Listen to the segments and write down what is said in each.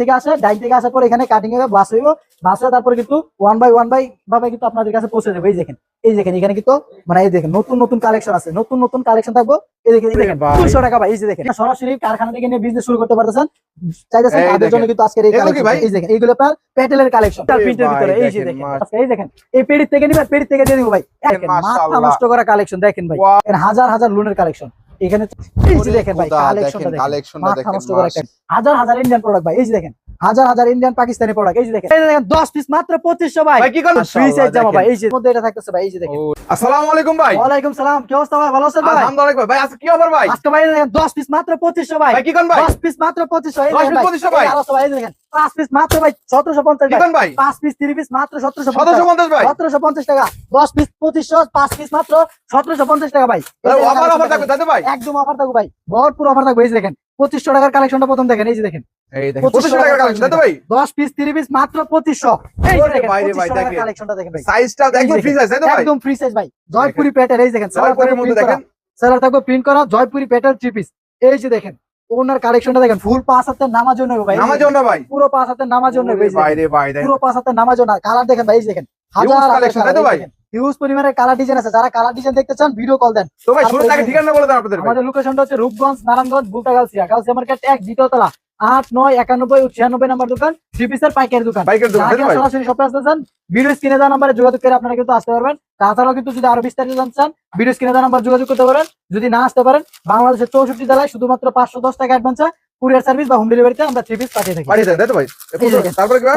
থেকে আসে ডাইন থেকে আসার পর এখানে কাটিং হবে বাস হইব। বাস হয়ে তারপরে কিন্তু ওয়ান বাই ওয়ান বাই ভাবে কিন্তু আপনাদের কাছে পৌঁছে যাবে এই দেখেন এই দেখেন এখানে কিন্তু মানে এই দেখেন নতুন নতুন কালেকশন আছে। নতুন নতুন কালেকশন থাকব। এই দেখেন এই দেখেন। দুশো টাকা ভাই এই যে দেখেন। সরাসরি কারখানা থেকে নিয়ে বিজনেস শুরু করতে পারতেছেন। চাইতেছেন তাদের জন্য। কিন্তু আজকের এই ভাই? এই দেখেন এইগুলো আপনার প্যাটেলের কালেকশন আরে প্রিন্টের ভিতরে এই যে দেখেন, এই দেখেন এই পেডির থেকে নিবেন থেকে দিয়ে দিব ভাই। দেখেন, মাথা নষ্ট করা কালেকশন দেখেন ভাই। হাজার হাজার লোনের কালেকশন এখানে এই যে দেখেন ভাই কালেকশনটা দেখেন, মাথা দেখেন, নষ্ট করা একটা- হাজার হাজার ইন্ডিয়ান প্রোডাক্ট ভাই এই যে দেখেন হাজার হাজার ইন্ডিয়ান পাকিস্তানি প্রোডাক্ট এই যে দেখেন। এই দেখেন দশ পিস মাত্র পঁচিশশো ভাই। ভাই কি করলেন? ফ্রি সাইজ জামা ভাই এই যে মধ্যে এটা থাকতেছে ভাই এই যে দেখেন। আসসালামু আলাইকুম ভাই। ওয়ালাইকুম সালাম কি অবস্থা ভাই ভালো আছেন ভাই? আলহামদুলিল্লাহ ভাই আজকে কি অফার ভাই? আজকে ভাই দেখেন দশ পিস মাত্র পঁচিশশো ভাই। ভাই কি কোন ভাই? দশ পিস মাত্র পঁচিশশো এই 10 দেখেন 2500 ভাই। আরও সবাই এই দেখেন। পাঁচ পিস মাত্র ভাই সতেরোশো পঞ্চাশ ভাই। পাঁচ পিস তিরিশ পিস মাত্র সতেরোশো 750 ভাই। সতেরোশো পঞ্চাশ টাকা। দশ পিস পঁচিশশো পাঁচ পিস মাত্র সতেরোশো পঞ্চাশ টাকা ভাই। অফার অফার থাকবে দাদা ভাই। একদম অফার থাকবে ভাই। ভরপুর অফার থাকবে এই দেখেন পঁচিশশো টাকার কালেকশনটা প্রথম দেখেন এই যে দেখেন। এই দেখেন 2500 2500 টাকার কালেকশন দাদা ভাই। দশ পিস তিরিশ পিস মাত্র পঁচিশশো। এই যে ওরে দেখেন ভাই রে ভাই, 2500 টাকার দেখেন। কালেকশনটা দেখেন ভাই। সাইজটা এই একদম দেখেন। ফ্রি সাইজ ভাই। জয়পুরি প্যাটার এই দেখেন জয়পুরের মধ্যে দেখেন। সেলার থাকবে প্রিন্ট করা জয়পুরি প্যাটার থ্রি পিস এই যে দেখেন ওনার কালেকশনটা দেখেন ফুল পাঁচ হাতে নামার জন্য ভাই। নামার জন্য ভাই। পুরো পাঁচ হাতে নামার জন্য পুরো পাঁচ হাতে নামার জন্য। কালার দেখেন ভাই দেখেন Huge collection, তাই তো ভাই? হিউজ পরিমাণের কালার ডিজাইন আছে। যারা কালার ডিজাইন দেখতে চান ভিডিও কল দেন। তো ভাই শুরু থেকে ঠিকানা বলে দেন আপনাদের আমাদের লোকেশনটা হচ্ছে রূপগঞ্জ নারায়ণগঞ্জ বুলটা গালসিয়া গালসিয়া মার্কেট এক দ্বিতীয়তলা আট নয় একানব্বই ছিয়ানব্বই নাম্বার দোকান থ্রি পিসের পাইকারি দোকান। সরাসরি শপে আসতে চান ভিডিও স্ক্রিনে দেওয়া নাম্বারে যোগাযোগ করে আপনারা কিন্তু আসতে পারবেন। তাছাড়াও কিন্তু যদি আরও বিস্তারিত জানতে চান ভিডিও স্ক্রিনে দেওয়া নাম্বার যোগাযোগ করতে পারেন। যদি না আসতে পারেন বাংলাদেশের চৌষট্টি জেলায় শুধুমাত্র পাঁচশো দশ টাকা অ্যাডভান্স কুরিয়ার সার্ভিস বা হোম ডেলিভারিতে আমরা থ্রি পিস পাঠিয়ে থাকি।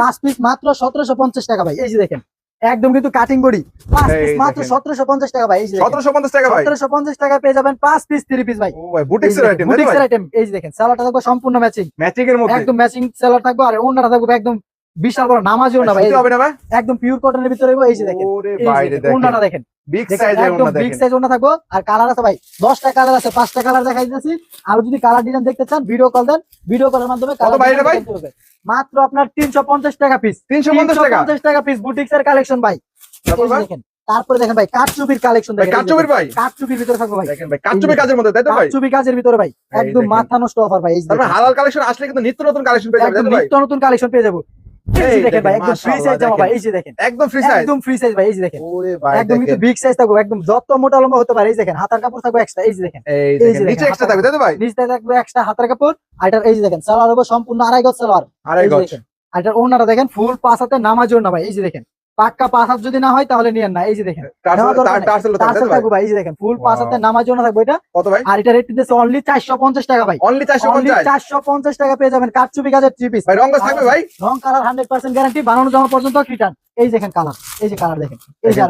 পাঁচ পিস মাত্র সতেরোশো পঞ্চাশ টাকা ভাই এই যে দেখেন একদম কিন্তু কাটিং বডি পাঁচ পিস মাত্র। সতেরোশো পঞ্চাশ টাকা ভাই এই যে দেখেন। 1750 টাকা সতেরোশো পঞ্চাশ টাকা পেয়ে যাবেন পাঁচ পিস থ্রি পিস ভাই। ও বুটিক্সের আইটেম দাদা আইটেম এই যে দেখেন স্যালাডটা থাকবে সম্পূর্ণ ম্যাচিং ম্যাচিং এর মধ্যে? একদম ম্যাচিং স্যালাড থাকবে আর অন্যটা থাকবে একদম বিশাল বড় নামাজিও না ভাই। হবে না একদম পিওর কটনের ভিতরে এই যে দেখেন। ওরে দেখেন, দেখেন। দেখেন। বিগ সাইজের একদম ওনা বিগ সাইজ ওনা থাকব। আর কালার আছে ভাই কালার আছে পাঁচটা কালার দেখাই দিতেছি। আর যদি কালার ডিজাইন দেখতে চান ভিডিও কল দেন। ভিডিও কলের মাধ্যমে কত ভাই এটা ভাই? মাত্র আপনার তিনশো পঞ্চাশ টাকা পিস 350 টাকা? পিস কালেকশন ভাই। তারপর? দেখেন তারপরে দেখেন ভাই কালেকশন দেখেন। ভাই? ভিতরে থাকব ভাই। দেখেন ভাই কাচুবি কাজের মধ্যে তাই তো ভাই? কাঠচুপি কাজের ভিতরে ভাই। একদম মাথা নষ্ট অফার ভাই এই যে হালাল কালেকশন আসলে কিন্তু নিত্য নতুন কালেকশন পেয়ে যাবেন ভাই? নিত্য নতুন কালেকশন পেয়ে যাব। দেখেন ভাই একদম ফ্রি সাইজ জামা ভাই এই যে দেখেন। একদম ফ্রি সাইজ একদম ফ্রি সাইজ ভাই এই যে দেখেন। ওরে ভাই একদম কিন্তু বিগ সাইজ থাকবে একদম যত মোটা লম্বা হতে পারে এই দেখেন হাতার কাপড় থাকবে এক্সট্রা এই যে দেখেন। এই এই দেখেন নিচে এক্সট্রা থাকবে তাই তো ভাই? নিচে থাকবে এক্সট্রা হাতার কাপড় আর এটার এই যে দেখেন সালোয়ার হবে সম্পূর্ণ আড়াই গজ সালোয়ার। আড়াই গজ। দেখেন। আর ওনারা দেখেন ফুল পাঁচ হাতে নামাজ না ভাই এই যে দেখেন। পাক্কা পাঁচ হাত যদি না হয় তাহলে নিয়েন না এই যে দেখেন। থাকবে ভাই এই যে দেখেন। ফুল পাঁচ হাতে নামার জন্য থাকবে এটা। কত ভাই? আর এটা রেট দিতেছে অনলি চারশো পঞ্চাশ টাকা ভাই। অনলি চারশো পঞ্চাশ? টাকা পেয়ে যাবেন। কাঠচুপি থ্রি পিস রং থাকবে ভাই? রং কালার হান্ড্রেড পার্সেন্ট গ্যারান্টি বানানো জমা পর্যন্ত রিটার্ন এই দেখেন কালার এই যে কালার দেখেন। এই যে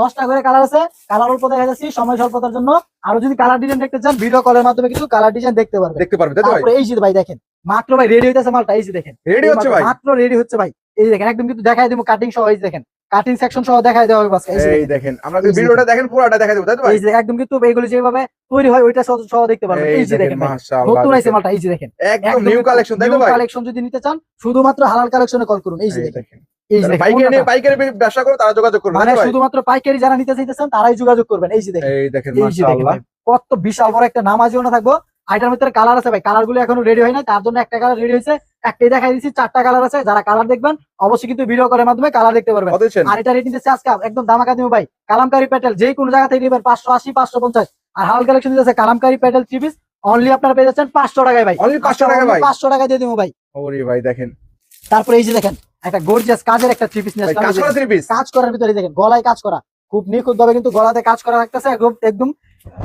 দশটা করে কালার আছে। কালার অল্প দেখা যাচ্ছে সময় স্বল্পতার জন্য। আরও যদি কালার ডিজাইন দেখতে চান ভিডিও কলের মাধ্যমে কিছু কালার ডিজাইন দেখতে পারবেন। দেখতে পারবে তাই তো ভাই তারপরে এই যে ভাই দেখেন। মাত্র ভাই রেডি হইতেছে মালটা এই যে দেখেন রেডি হচ্ছে ভাই মাত্র রেডি হচ্ছে ভাই এই যে দেখেন একদম কিন্তু দেখাই দিব কাটিং সহ এই যে দেখেন কাটিং সেকশন সহ দেখাই দেওয়া হবে। এই দেখেন। আমরা এই যে ভিডিওটা দেখেন পুরোটা দেখা দেবো তাই তো ভাই এই যে একদম কিন্তু এইগুলো যেভাবে তৈরি হয় ওইটা সহ সহ দেখতে পারবেন এই যে দেখেন মাশাআল্লাহ নতুন আইছে মালটা এই যে দেখেন একদম নিউ কালেকশন তাই তো ভাই কালেকশন যদি নিতে চান শুধুমাত্র হালাল কালেকশনে কল করুন এই যে দেখেন এই যে পাইকারি নিয়ে পাইকারি ব্যবসা করো তারা যোগাযোগ করবে মানে তাই তো ভাই? শুধুমাত্র পাইকারি যারা নিতে চাইতেছেন তারাই যোগাযোগ করবেন এই যে দেখেন এই দেখেন এই মাশাআল্লাহ কত বিশাল বড় একটা নামাজি ওনা থাকব আর এটার ভিতরে কালার আছে ভাই। কালারগুলো এখনও রেডি হয় না তার জন্য একটা কালার রেডি হয়েছে। একটাই দেখাই দিচ্ছি চারটা কালার আছে। যারা কালার দেখবেন অবশ্যই কিন্তু ভিডিও কলের মাধ্যমে কালার দেখতে পারবেন। আর এটা রেটিং দিচ্ছে আজকে একদম দামাকা দিব ভাই। কালামকারি প্যাটেল যে কোনো জায়গা থেকে নেবেন পাঁচশো আশি পাঁচশো পঞ্চাশ। আর হাল কালেকশন দিচ্ছে কালামকারি প্যাটেল থ্রি পিস অনলি আপনারা পেয়ে যাচ্ছেন পাঁচশো টাকায় ভাই। 500 টাকা ভাই? পাঁচশো টাকা দিয়ে দিব ভাই। ওরে ভাই দেখেন। তারপরে এই যে দেখেন একটা গর্জিয়াস কাজের একটা থ্রি পিস নিয়ে কাজ করার ভিতরে দেখেন গলায় কাজ করা। খুব নিখুঁত ভাবে কিন্তু গলাতে কাজ করা একদম একদম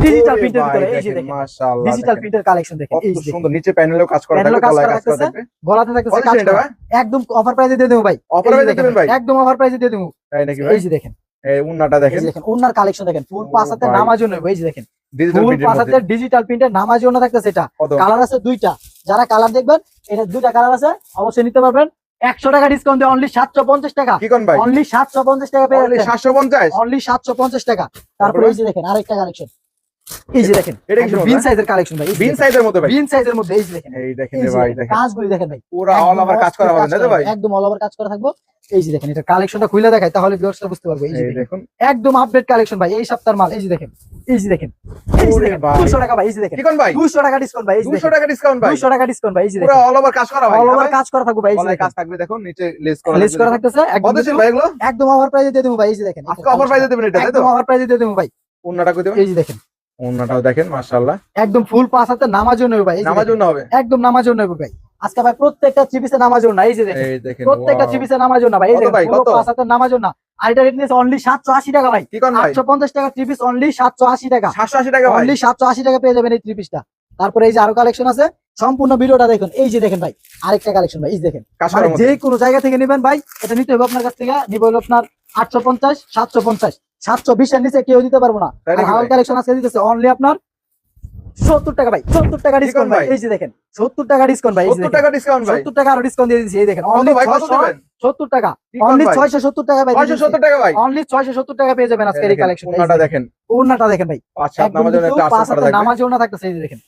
ডিজিটাল প্রিন্টের ভিতরে এই যে দেখেন মাশাআল্লাহ ডিজিটাল প্রিন্টের কালেকশন দেখেন এই যে সুন্দর নিচে প্যানেলেও কাজ করা থাকবে কাজ গলায় করা কাজ করা থাকতেছে। থাকবে। গলাতে কাজ করা। একদম অফার প্রাইসে দিয়ে দেবো ভাই। অফার প্রাইসে দেবেন ভাই? একদম অফার প্রাইসে দিয়ে দেবো। তাই নাকি ভাই? এই যে দেখেন। এই উন্নাটা দেখেন। দেখেন ওনার কালেকশন দেখেন ফুল ভাই। নামার জন্য এই যে দেখেন। ফুল হাতের ডিজিটাল প্রিন্টের নামার জন্য থাকতেছে এটা। কালার আছে দুইটা। যারা কালার দেখবেন এটা দুইটা কালার আছে অবশ্যই নিতে পারবেন। একশো টাকা ডিসকাউন্ট দিয়ে অনলি সাতশো পঞ্চাশ টাকা। অনলি সাতশো পঞ্চাশ টাকা পেয়ে অনলি যাচ্ছেন। 750 অনলি সাতশো পঞ্চাশ টাকা। তারপরে এই যে দেখেন আরেকটা কালেকশন এই যে দেখেন এটা মধ্যে? বিন সাইজের কালেকশন ভাই বিন সাইজের মধ্যে ভাই বিন সাইজের মধ্যে এই যে দেখেন এই দেখেন ভাই দেখেন, দেখেন কাজগুলি দেখেন ভাই পুরা অল ওভার কাজ করা হবে না ভাই একদম অল ওভার কাজ করা থাকব এই যে দেখেন এটা কালেকশনটা খুলে দেখাই তাহলে বুঝতে পারবে এই যে দেখুন একদম আপডেট কালেকশন ভাই এই সপ্তাহের মাল এই যে দেখেন এই যে দেখেন এই যে দেখেন 200 টাকা ভাই এই যে দেখেন কোন ভাই 200 টাকা ডিসকাউন্ট ভাই এই যে 200 টাকা ডিসকাউন্ট ভাই 200 টাকা ডিসকাউন্ট ভাই এই যে পুরা দেখেন অল ওভার কাজ করা ভাই অল ওভার কাজ করা থাকব ভাই এই যে কাজ থাকবে দেখুন নিচে লেস করা লেস করা থাকতেছে একদম কত ছিল ভাই এগুলো একদম অফার প্রাইসে দিয়ে দেবো ভাই এই যে দেখেন আজকে অফার প্রাইসে দেবেন এটা তাই তো অফার প্রাইসে দিয়ে দেবো ভাই অন্যটা কই দেবেন এই যে দেখেন অন্যটাও দেখেন মাশাআল্লাহ। একদম ফুল পাঁচ হাতে নেবে ভাই নামার জন্য হবে একদম নামাজও নেবে ভাই। আজকে ভাই প্রত্যেকটা চিপিসে নামাজও না এই যে দেখেন। প্রত্যেকটা। চিপিসে নামাজও না ভাই এই দেখেন কত? পাঁচ হাতে নামাজও না আর এটা রেট নিয়েছে অনলি সাতশো আশি টাকা ভাই। কি কোন ভাই? আটশো পঞ্চাশ টাকা থ্রি অনলি সাতশো আশি টাকা। 780 টাকা ভাই। অনলি সাতশো আশি টাকা পেয়ে যাবেন এই থ্রি পিসটা তারপরে এই যে আরও কালেকশন আছে সম্পূর্ণ ভিডিওটা দেখুন। এই যে দেখেন ভাই আরেকটা কালেকশন ভাই এই যে দেখেন। মানে যে কোনো জায়গা থেকে নেবেন ভাই এটা নিতে হবে আপনার কাছ থেকে। নিবে হলো আপনার আটশো পঞ্চাশ সাতশো পঞ্চাশ। সাতশো বিশের নিচে কেউ দিতে পারব না। ভাই? কালেকশন আছে দিতেছে অনলি আপনার সত্তর টাকা ভাই সত্তর টাকা ডিসকাউন্ট ভাই ভাই? এই যে দেখেন সত্তর টাকা ডিসকাউন্ট ভাই এই যে 70 দেখেন। টাকা ডিসকাউন্ট সত্তর টাকা আরও ডিসকাউন্ট দিয়ে দিচ্ছি এই দেখেন অনলি সত্তর টাকা ছয়শো সত্তর টাকা ভাই 570 টাকা ভাই। অনলি ছয়শো সত্তর টাকা পেয়ে যাবেন আজকের এই কালেকশন দেখেন ওড়নাটা দেখেন। ভাই। থাকবে নামাজ ওড়না থাকতেছে এই যে দেখেন।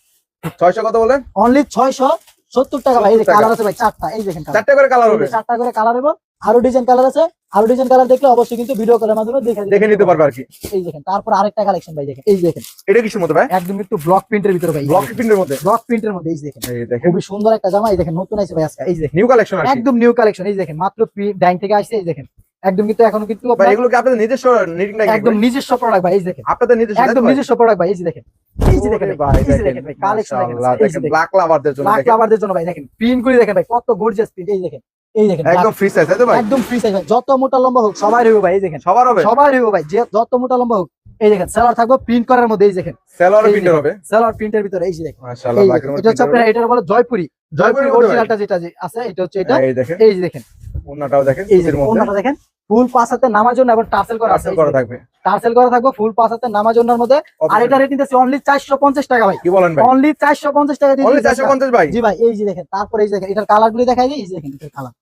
600 কত বলেন? অনলি ছয়শো সত্তর টাকা ভাই এই যে 70 টাকা। কালার আছে ভাই চারটা এই দেখেন colour। করে কালার এই হবে। চারটা করে কালার হবে আরও ডিজাইন কালার আছে। আরও ডিজাইন কালার দেখলে অবশ্যই কিন্তু ভিডিও কলের মাধ্যমে দেখে দেখে নিতে পারবে আর কি। এই দেখেন তারপর আরেকটা কালেকশন ভাই দেখেন এই যে দেখেন। এটা কিছু মতো ভাই? একদম একটু ব্লক প্রিন্টের ভিতরে ভাই ব্লক প্রিন্টের মধ্যে? ব্লক প্রিন্টের মধ্যে এই দেখেন। এই দেখেন। খুবই সুন্দর একটা জামা এই দেখেন নতুন আছে ভাই আজকে এই দেখেন। নিউ কালেকশন আর একদম নিউ কালেকশন এই দেখেন মাত্র ডাইন থেকে আসছে এই দেখেন। একদম কিন্তু এখনও কিন্তু ভাই এগুলো কি আপনাদের নিজস্ব নিটিং একদম নিজস্ব প্রোডাক্ট ভাই এই দেখেন। আপনাদের নিজস্ব একদম নিজস্ব প্রোডাক্ট ভাই এই দেখেন। এই যে দেখেন ভাই, ভাই এই যে দেখেন কালেকশন দেখেন মাশাআল্লাহ এই যে দেখেন দেখেন। ব্ল্যাক লাভারদের জন্য ব্ল্যাক লাভারদের জন্য ভাই দেখেন প্রিন্ট করে দেখেন ভাই কত গর্জিয়াস প্রিন্ট এই দেখেন এই দেখেন একদম ফ্রি সাইজ তাই তো ভাই? একদম ফ্রি সাইজ যত মোটা লম্বা হোক সবাই হইব ভাই এই দেখেন। সবার হবে? হইব ভাই যত মোটা লম্বা হোক এই দেখেন সেলার থাকবে প্রিন্ট করার মধ্যে এই দেখেন। সেলর প্রিন্টার হবে? সেলার প্রিন্টের ভিতরে এই যে দেখেন। মাশাআল্লাহ এটা হচ্ছে আপনার এটার বলে জয়পুরি। জয়পুরি অরিজিনালটা যেটা আছে এটা হচ্ছে এটা। এই দেখেন এই যে দেখেন। ওন্নাটাও দেখেন এই যে দেখেন। ফুল পাস হাতে নামার জন্য এবং টার্সেল করা আছে। করা থাকবে। টার্সেল করা থাকবে ফুল পাস হাতে নামার জন্য মধ্যে। আর এটা রেট নিতেছি অনলি চারশো পঞ্চাশ টাকা ভাই। কি বলেন ভাই? অনলি চারশো পঞ্চাশ টাকা দিয়ে অনলি 450 ভাই? জি ভাই এই যে দেখেন তারপরে এই যে দেখেন এটার কালার গুলি দেখাই দিই এই যে দেখেন এটার কালার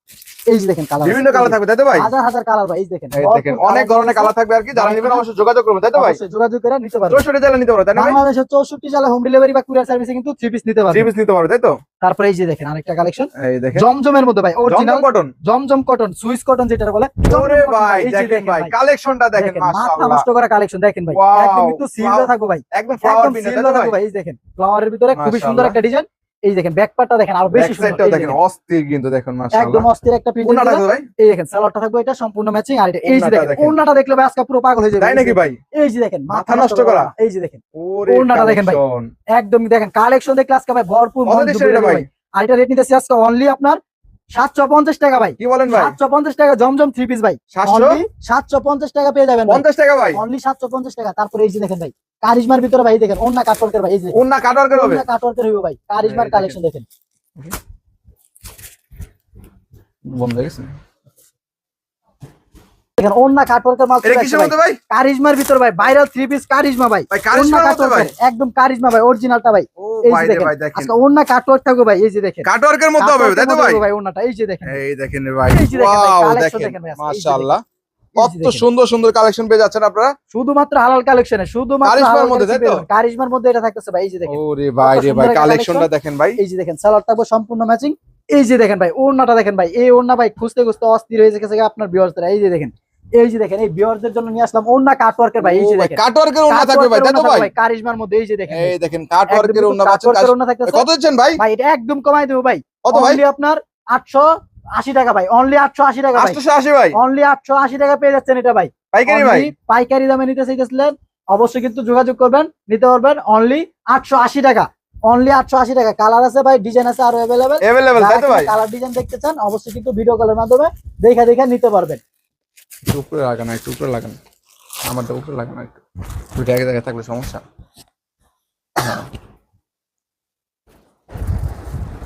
এই যে দেখেন কালার বিভিন্ন কালার থাকবে তাই তো ভাই? হাজার হাজার কালার ভাই এই দেখেন। দেখেন অনেক ধরনের কালার থাকবে আর কি যারা নেবেন অবশ্যই যোগাযোগ করবেন তাই তো ভাই? যোগাযোগ করে নিতে পারবেন চৌষট্টি জেলা নিতে পারবে তাই না বাংলাদেশের চৌষট্টি জেলা হোম ডেলিভারি বা কুরিয়ার সার্ভিসে কিন্তু থ্রি পিস নিতে পিস নিতে পারবে তাই তো? তারপরে এই যে দেখেন আরেকটা কালেকশন এই দেখেন। জমজমের মধ্যে ভাই অরিজিনাল কটন জমজম কটন সুইস কটন যেটা বলে ওরে ভাই দেখেন ভাই কালেকশনটা দেখেন দেখেন মাশাআল্লাহ। নষ্ট করা কালেকশন দেখেন ভাই। একদম কিন্তু. থাকব ভাই। একদম ফ্লাওয়ার থাকব ভাই? এই দেখেন। ফ্লাওয়ারের ভিতরে খুবই সুন্দর একটা ডিজাইন এই দেখেন ব্যাক পার্টটা দেখেন আরও বেশি সুন্দর। দেখেন। অস্থির কিন্তু দেখেন একদম অস্থির একটা প্রিন্ট ওন্নাটা দেখো ভাই? এই দেখেন সালোয়ারটা থাকবে এটা সম্পূর্ণ ম্যাচিং আর এটা এই যে দেখেন। ওন্নাটা দেখলে ভাই আজকে পুরো পাগল হয়ে যাবে। তাই নাকি ভাই? এই যে দেখেন মাথা নষ্ট করা। এই যে দেখেন ওরে ওন্নাটা দেখেন ভাই। একদম দেখেন কালেকশন দেখলে আজকে ভাই ভরপুর মন ভাই? আর এটা রেট নিতেছি আজকে অনলি আপনার সাতশো পঞ্চাশ টাকা ভাই। কি বলেন ভাই? সাতশো পঞ্চাশ টাকা জমজম থ্রি পিস ভাই। সাতশো? অনলি সাতশো পঞ্চাশ টাকা পেয়ে যাবেন টাকা ভাই? অনলি সাতশো পঞ্চাশ টাকা। তারপরে এই যে দেখেন ভাই কারিজমার ভিতরে ভাই দেখেন অন্য কাটওয়ার্কের ভাই এই যে। ওন্না কাটওয়ার্কের হবে? অন্য কাটওয়ার্কের হইব ভাই দেখেন। কালেকশন দেখেন। বন্ধ হয়ে গেছে? দেখেন অন্য কাটওয়ার্কের মাল এটা কিসের মধ্যে ভাই? কারিজমার ভিতরে ভাই ভাইরাল থ্রি পিস কারিজমা ভাই। ভাই অন্য কারিশমার ভাই? একদম কারিজমা ভাই অরিজিনালটা ভাই। এই যে দেখেন আজকে অন্য কাটওয়ার্ক থাকবে ভাই এই যে দেখেন। কাটওয়ার্কের মধ্যে হবে তাই তো ভাই? মধ্যে ভাই অন্যটা এই যে দেখেন। এই দেখেন ভাই। ওয়াও দেখেন মাশাআল্লাহ। কত সুন্দর সুন্দর কালেকশন পেয়ে যাচ্ছেন আপনারা? শুধুমাত্র হালাল কালেকশনে শুধুমাত্র কারিশমার মধ্যে, তাই তো? collection পেয়ে যাবেন। কারিশমার মধ্যে এটা থাকতেছে ভাই এই যে দেখেন। ওরে ভাই রে ভাই কালেকশনটা দেখেন ভাই। এই যে দেখেন সালোয়ার থাকবে সম্পূর্ণ ম্যাচিং এই যে দেখেন ভাই ওড়নাটা দেখেন ভাই এই ওড়না ভাই খুঁজতে খুঁজতে অস্থির হয়ে গেছে আপনার বিয়ার্সরা এই যে দেখেন এই যে দেখেন এই বিয়ার্সদের জন্য নিয়ে আসলাম ওড়না কাটওয়ার্কের ভাই এই যে দেখেন। কাটওয়ার্কের ওন্না থাকবে ভাই তাই তো ভাই? কারিশমার মধ্যে এই যে দেখেন এই দেখেন কাটওয়ার্কের ওন্না কাটওয়ার্কের ওড়না থাকতেছে। কত দিচ্ছেন ভাই? ভাই এটা একদম কমাই দেবো ভাই। কত ভাই? আপনার আটশো আশি টাকা ভাই অনলি আটশো আশি টাকা আটশো আশি ভাই? অনলি আটশো আশি টাকা পেয়ে যাচ্ছেন এটা ভাই। পাইকারি ভাই? পাইকারি দামে নিতে শিখেছিলেন অবশ্যই কিন্তু যোগাযোগ করবেন নিতে পারবেন অনলি আটশো আশি টাকা। অনলি আটশো আশি টাকা। কালার আছে ভাই ডিজাইন আছে আরও অ্যাভেলেবেল কালার ডিজাইন দেখতে চান অবশ্যই কিন্তু ভিডিও কলের মাধ্যমে দেখে দেখে নিতে পারবেন। উপরে লাগানো একটু উপরে লাগানো। আমারটা উপরে লাগানো একটু। দুটো এক জায়গায় থাকলে সমস্যা। হ্যাঁ।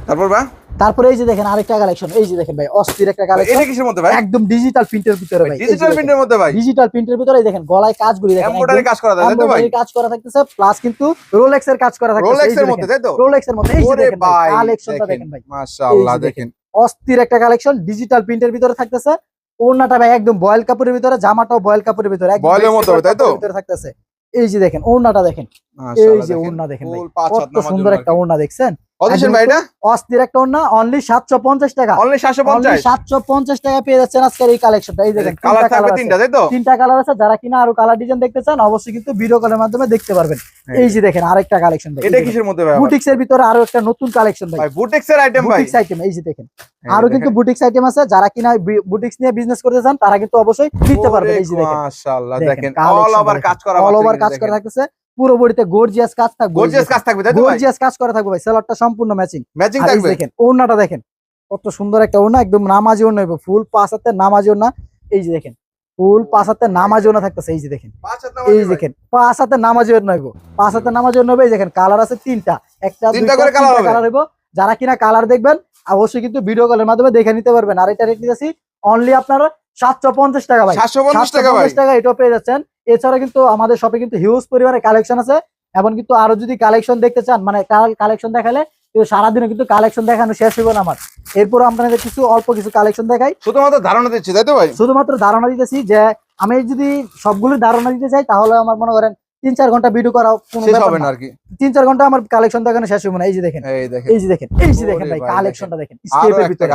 তারপর বা? তারপরে এই যে দেখেন আরেকটা কালেকশন এই যে দেখেন ভাই অস্থির একটা কালেকশন এটা কিসের মধ্যে ভাই? একদম ডিজিটাল প্রিন্টের ভিতরে ভাই ডিজিটাল প্রিন্টের মধ্যে ভাই? ডিজিটাল প্রিন্টের ভিতরে দেখেন গলায় কাজগুলি দেখেন এমব্রয়ডারি কাজ করা তো ভাই? কাজ করা থাকতেছে প্লাস কিন্তু রোলেক্স এর কাজ করা থাকতেছে রোলেক্স এর মধ্যে তাই তো? রোলেক্স এর মধ্যে এই যে দেখেন ভাই কালেকশনটা দেখেন ভাই। মাশাআল্লাহ দেখেন অস্থির একটা কালেকশন ডিজিটাল প্রিন্টের ভিতরে থাকতেছে ওড়নাটা ভাই একদম বয়েল কাপড়ের ভিতরে জামাটাও বয়েল কাপড়ের ভিতরে একদম বয়েলের মতো, তাই তো? ভিতরে থাকতেছে। এই যে দেখেন ওড়নাটা দেখেন। এই যে ওড়না দেখেন ভাই কত সুন্দর একটা ওড়না দেখছেন? অস্থির একটা ওড়না অনলি টাকা। অনলি 750 সাতশো পঞ্চাশ টাকা পেয়ে যাচ্ছেন আজকের এই কালেকশনটা এই দেখেন কালার তিনটা থাকবে তিনটা তাই তো? তিনটা কালার আছে যারা কিনা আরও কালার ডিজাইন দেখতে চান অবশ্যই কিন্তু ভিডিও কলের মাধ্যমে দেখতে পারবেন। এই যে দেখেন আরেকটা কালেকশন এটা কিসের মধ্যে ভাই বুটিক্স এর ভিতরে আরও একটা নতুন কালেকশন ভাই ভাই এর আইটেম ভাই। বুটিক্স আইটেম এই যে দেখেন। আরও কিন্তু বুটিক্স আইটেম আছে যারা কিনা বুটিক্স নিয়ে বিজনেস করতে চান তারা কিন্তু অবশ্যই নিতে পারবেন এই যে দেখেন। মাশাআল্লাহ দেখেন, দেখেন অল ওভার কাজ করা অল ওভার কাজ করা থাকতেছে। পুরো বডিতে গর্জিয়াস কাজ থাকবে গর্জিয়াস কাজ থাকবে গর্জিয়াস কাজ করা থাকবে ভাই সেলারটা সম্পূর্ণ ম্যাচিং ম্যাচিং থাকবে? দেখেন ওড়নাটা দেখেন কত সুন্দর একটা ওড়না একদম নামাজি ওড়না ফুল পাঁচ নামাজি ওড়না। এই যে দেখেন ফুল পাঁচ হাতের নামাজি ওড়না থাকতেছে এই যে দেখেন। হাত এই। দেখেন পাঁচ হাতের নামাজি ওড়না হইবো পাঁচ হাতের নামাজি হবে এই দেখেন কালার আছে তিনটা। একটা তিনটা করে colour হবে। কালার হইবো। যারা কিনা কালার দেখবেন অবশ্যই কিন্তু ভিডিও কলের মাধ্যমে দেখে নিতে পারবেন। আর এটা রেট নিতেছি অনলি আপনার সাতশো পঞ্চাশ টাকা ভাই। 750 টাকা ভাই। 750 টাকা এটাও পেয়ে যাচ্ছেন। এছাড়া কিন্তু আমাদের শপে কিন্তু হিউজ পরিমাণে কালেকশন আছে। এবং কিন্তু আরও যদি কালেকশন দেখতে চান মানে কালেকশন দেখালে কিন্তু সারাদিনে কিন্তু কালেকশন দেখানো শেষ হইব না আমার। এরপর আপনাদের কিছু অল্প কিছু কালেকশন দেখাই। শুধুমাত্র ধারণা দিচ্ছি তাই তো ভাই? শুধুমাত্র ধারণা দিতেছি যে আমি যদি সবগুলোর ধারণা দিতে চাই তাহলে আমার মনে করেন তিন চার ঘণ্টা ভিডিও করা হবে না। না। আর কি। তিন চার ঘণ্টা আমার কালেকশন দেখানো শেষ হবে না। এই যে দেখেন এই যে দেখেন এই যে দেখেন ভাই কালেকশনটা দেখেন। স্টেপের ভিতরে।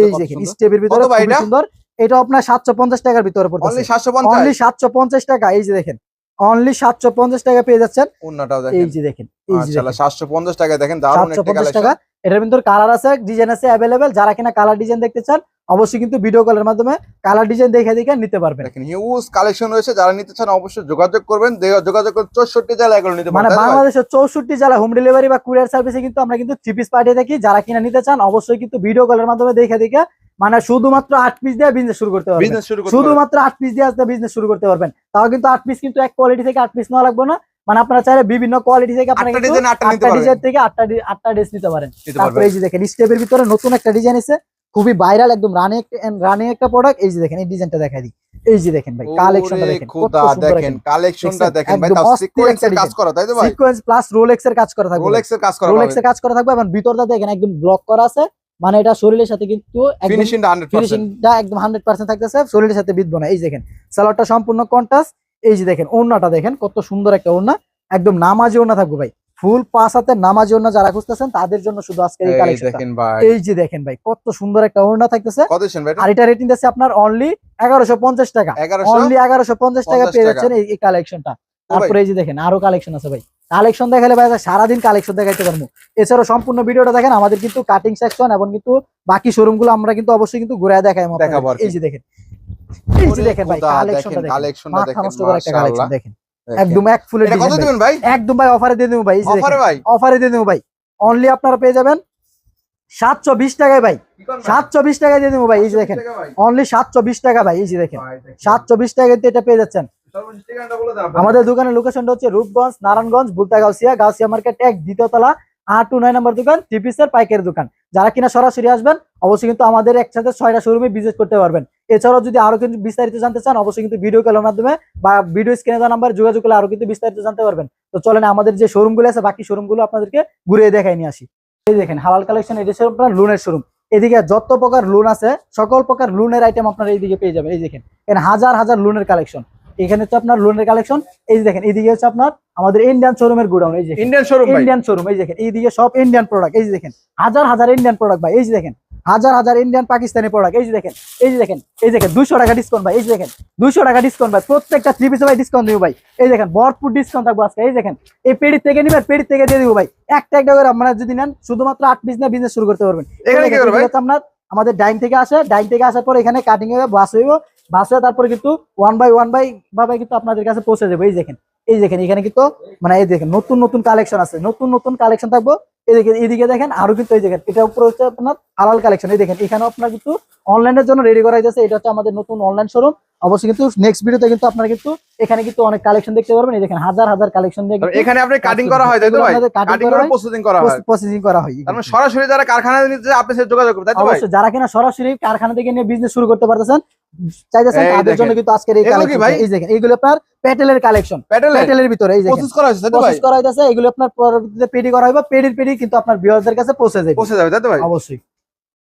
এই দেখেন। স্টেপের ভিতরে? সুন্দর। এটা আপনার সাতশো পঞ্চাশ টাকার ভিতরে অনলি সাতশো পঞ্চাশ? টাকা এই যে দেখেন। অনলি সাতশো পঞ্চাশ টাকা পেয়ে যাচ্ছেন। এই যে দেখেন যে মাশাআল্লাহ 750 টাকা দেখেন সাতশো পঞ্চাশ টাকা। এটার ভিতর কালার আছে ডিজাইন আছে অ্যাভেলেবেল যারা কিনা কালার ডিজাইন দেখতে চান অবশ্যই কিন্তু ভিডিও কলের মাধ্যমে কালার ডিজাইন দেখে দেখে নিতে পারবেন। দেখেন হিউজ কালেকশন রয়েছে। যারা নিতে চান অবশ্যই যোগাযোগ করবেন। যোগাযোগ করে 64 জেলা এগুলো নিতে মানে? বাংলাদেশের চৌষট্টি জেলা হোম ডেলিভারি বা কুরিয়ার সার্ভিসে কিন্তু আমরা কিন্তু থ্রি পিস পাঠিয়ে থাকি যারা কিনা নিতে চান অবশ্যই কিন্তু ভিডিও কলের মাধ্যমে দেখে দেখে মানে শুধুমাত্র আট পিস দিয়ে বিজনেস শুরু করতে পারবেন। শুধুমাত্র আট পিস দিয়ে বিজনেস শুরু করতে পারবেন। তাও কিন্তু আট পিস কিন্তু এক কোয়ালিটি থেকে আট পিস নেওয়া লাগবে না। মানে আপনারা চাইলে বিভিন্ন কোয়ালিটি থেকে আপনারা আটটা ডিজাইন থেকে আটটা আটটা ড্রেস নিতে পারেন। তারপরে এই যে দেখেন স্টেপের ভিতরে নতুন একটা ডিজাইন এসে খুবই ভাইরাল একদম রানিং রানিং একটা প্রোডাক্ট এই যে দেখেন এই ডিজাইনটা দেখাই দিই। এই যে দেখেন ভাই কালেকশনটা দেখেন খোদা দেখেন কালেকশনটা দেখেন ভাই তাও সিকোয়েন্স একটা কাজ করা তাই তো ভাই? সিকোয়েন্স প্লাস রোলেক্স এর কাজ করা থাকবে রোলেক্স এর কাজ করা রোলেক্স এর কাজ করা থাকবে এবং ভিতরটা দেখেন একদম ব্লক করা আছে। মানে এটা শরীরের সাথে কিন্তু ফিনিশিংটা একদম হান্ড্রেড পার্সেন্ট থাকতেছে শরীরের সাথে বিধবো না এই দেখেন সালোয়ারটা সম্পূর্ণ কন্টাস এই যে দেখেন ওড়নাটা দেখেন কত সুন্দর একটা ওড়না। একদম নামাজি ওড়না থাকবে ভাই। ফুল পাঁচ হাতে নামাজি ওড়না যারা খুঁজতেছেন তাদের জন্য শুধু আজকে এই এই কালেকশনটা দেখেন এই যে দেখেন ভাই কত সুন্দর একটা ওড়না থাকতেছে। আর এটা রেটিং দিচ্ছে আপনার অনলি এগারোশো পঞ্চাশ টাকা। 1100 অনলি এগারোশো পঞ্চাশ টাকা পেয়ে যাচ্ছেন এই- এই কালেকশনটা তারপরে এই যে দেখেন আরও কালেকশন আছে ভাই। কালেকশন দেখালে ভাই সারাদিন কালেকশন দেখাইতে পারব। এছাড়াও সম্পূর্ণ ভিডিওটা দেখেন আমাদের কিন্তু কাটিং সেকশন এবং কিন্তু বাকি শোরুমগুলো আমরা কিন্তু অবশ্যই কিন্তু ঘুরে দেখাই এই যে দেখেন এই যে দেখেন ভাই কালেকশনটা দেখেন দেখেন। মাথা নষ্ট করা একটা কালেকশন দেখেন। একদম এক ফুলের কত দিবেন ভাই? একদম ভাই অফারে দিয়ে দেবো ভাই অফারে ভাই? অফারে দিয়ে দেবো ভাই। অনলি আপনারা পেয়ে যাবেন সাতশো বিশ টাকায় ভাই। সাতশো বিশ টাকায় দিয়ে দেবো ভাই এই যে দেখেন। অনলি সাতশো বিশ টাকা ভাই এই যে দেখেন। সাতশো বিশ টাকায় এটা পেয়ে যাচ্ছেন। আমাদের দোকানের লোকেশনটা হচ্ছে রূপগঞ্জ, নারায়ণগঞ্জ বুলতা গাউসিয়া মার্কেট এক, দ্বিতীয় তলা, আট টু নয় নম্বর দোকান, টিপিসের পাইকারি দোকান। যারা কিনা সরাসরি আসবেন, অবশ্যই কিন্তু আমাদের একসাথে ছয়টা শোরুমে ভিজিট করতে পারবেন। এছাড়াও যদি আরও কিন্তু বিস্তারিত জানতে চান, অবশ্যই কিন্তু ভিডিও কলের মাধ্যমে বা ভিডিও স্ক্রিনে দেওয়া নাম্বার যোগাযোগ করলে আরও কিন্তু বিস্তারিত জানতে পারবেন। তো চলেন, আমাদের যে শোরুমগুলো আছে, বাকি শোরুমগুলো আপনাদেরকে ঘুরিয়ে দেখাই নিয়ে আসি। এই দেখেন, হালাল কালেকশন এটা আপনার লোনের শোরুম এদিকে যত প্রকার লোন আছে, সকল প্রকার লোনের আইটেম আপনারা এইদিকে পেয়ে যাবেন। এই দেখেন, এখানে হাজার হাজার লোনের কালেকশন এখানে হচ্ছে আপনার লোনের কালেকশন এই দেখেন এইদিকে হচ্ছে আপনার আমাদের ইন্ডিয়ান শোরুমের গোডাউন এই যে ইন্ডিয়ান শোরুম ইন্ডিয়ান শোরুম এই দেখেন এইদিকে সব ইন্ডিয়ান প্রোডাক্ট এই যে দেখেন হাজার হাজার ইন্ডিয়ান প্রোডাক্ট ভাই এই যে দেখেন হাজার হাজার ইন্ডিয়ান পাকিস্তানি প্রোডাক্ট এই যে দেখেন এই যে দেখেন এই দেখেন দুশো টাকা ডিসকাউন্ট ভাই এই যে দেখেন দুশো টাকা ডিসকাউন্ট ভাই প্রত্যেকটা থ্রি পিসে ভাই ডিসকাউন্ট দিব ভাই এই দেখেন ভরপুর ডিসকাউন্ট থাকব আজকে এই দেখেন এই পেড়ির থেকে নিবেন পেড়ির থেকে দিয়ে দিব ভাই একটা একটা করে আপনারা যদি নেন শুধুমাত্র আট পিস নিয়ে বিজনেস শুরু করতে পারবেন এখানে? আপনার আমাদের ডাইন থেকে আসে ডাইন থেকে আসার পর এখানে কাটিং হবে বাস হইব বাস তারপরে কিন্তু ওয়ান বাই ওয়ান বাই ভাবে কিন্তু আপনাদের কাছে পৌঁছে যাবে, এই দেখেন। এই দেখেন এখানে কিন্তু মানে এই দেখেন নতুন নতুন কালেকশন আছে। নতুন নতুন কালেকশন থাকব। এদিকে এদিকে দেখেন আরও কিন্তু এই দেখেন এটা উপরে হচ্ছে আপনার হালাল কালেকশন এই দেখেন এখানে আপনার কিন্তু অনলাইনের জন্য রেডি করা হয়েছে এটা হচ্ছে আমাদের নতুন অনলাইন শোরুম অবশ্যই কিন্তু নেক্সট ভিডিওতে কিন্তু আপনারা কিন্তু এখানে কিন্তু অনেক কালেকশন দেখতে পারবেন। এই দেখেন হাজার হাজার কালেকশন দিয়ে এখানে আপনি কাটিং করা হয় তাই তো ভাই? কাটিং করা প্রসেসিং করা হয়। প্রসেসিং করা হয়। তার মানে সরাসরি যারা কারখানায় নিতে যায়, আপনার সাথে যোগাযোগ করবে তাই তো ভাই? অবশ্যই যারা কিনা সরাসরি কারখানা থেকে নিয়ে বিজনেস শুরু করতে পারতেছেন চাইতেছেন তাদের জন্য কিন্তু আজকের এই কালেকশন এই দেখেন এইগুলো আপনার প্যাটেলের কালেকশন প্যাটেলে প্যাটেলের ভিতরে এই যে প্রসেস করা হয়েছে তাই ভাই? প্রসেস করা হইতাছে এগুলো আপনার পরবর্তীতে পেডি করা হইবে পেডির পেডি কিন্তু আপনার ভিউয়ারদের কাছে পৌঁছে যাবে পৌঁছে যাবে তাই ভাই? অবশ্যই।